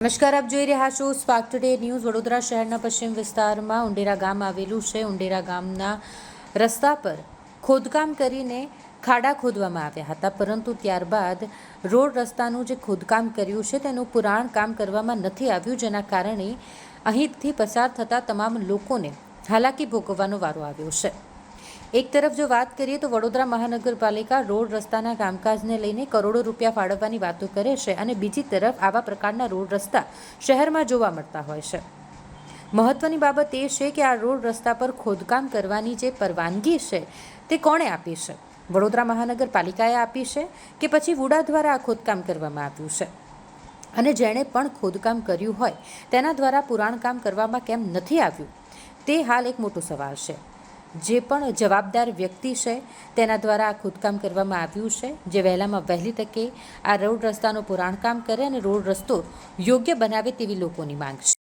નમસ્કાર, આપ જોઈ રહ્યા છો સ્પાર્ક ટુડે ન્યૂઝ વડોદરા શહેરના પશ્ચિમ વિસ્તારમાં ઉંડેરા ગામ આવેલું છે. ઉંડેરા ગામના રસ્તા પર ખોદકામ કરીને ખાડા ખોદવામાં આવ્યા હતા. પરંતુ ત્યારબાદ રોડ રસ્તાનું જે ખોદકામ કર્યું છે, તેનું પુરાણ કામ કરવામાં નથી આવ્યું, જેના કારણે અહીંથી પસાર થતા તમામ લોકોને હાલાકી ભોગવવાનો વારો આવ્યો છે. એક તરફ જો વાત કરીએ તો વડોદરા મહાનગરપાલિકા રોડ રસ્તાના કામકાજને લઈને કરોડો રૂપિયા ફાળવવાની વાતો કરે છે અને બીજી તરફ આવા પ્રકારના રોડ રસ્તા શહેરમાં જોવા મળતા હોય છે. મહત્વની બાબત એ છે કે આ રોડ રસ્તા પર ખોદકામ કરવાની જે પરવાનગી છે તે કોણે આપી છે? વડોદરા મહાનગરપાલિકાએ આપી છે કે પછી વુડા દ્વારા આ ખોદકામ કરવામાં આવ્યું છે? અને જેણે પણ ખોદકામ કર્યું હોય તેના દ્વારા પુરાણકામ કરવામાં કેમ નથી આવ્યું? તે હાલ એક મોટો સવાલ છે. જે પણ જવાબદાર વ્યક્તિ છે, તેના દ્વારા આ ખોદકામ કરવામાં આવ્યું છે, જે વહેલામાં વહેલી તકે આ રોડ રસ્તાનું પુરાણકામ કરે અને રોડ રસ્તો યોગ્ય બનાવે તેવી લોકોની માંગ છે.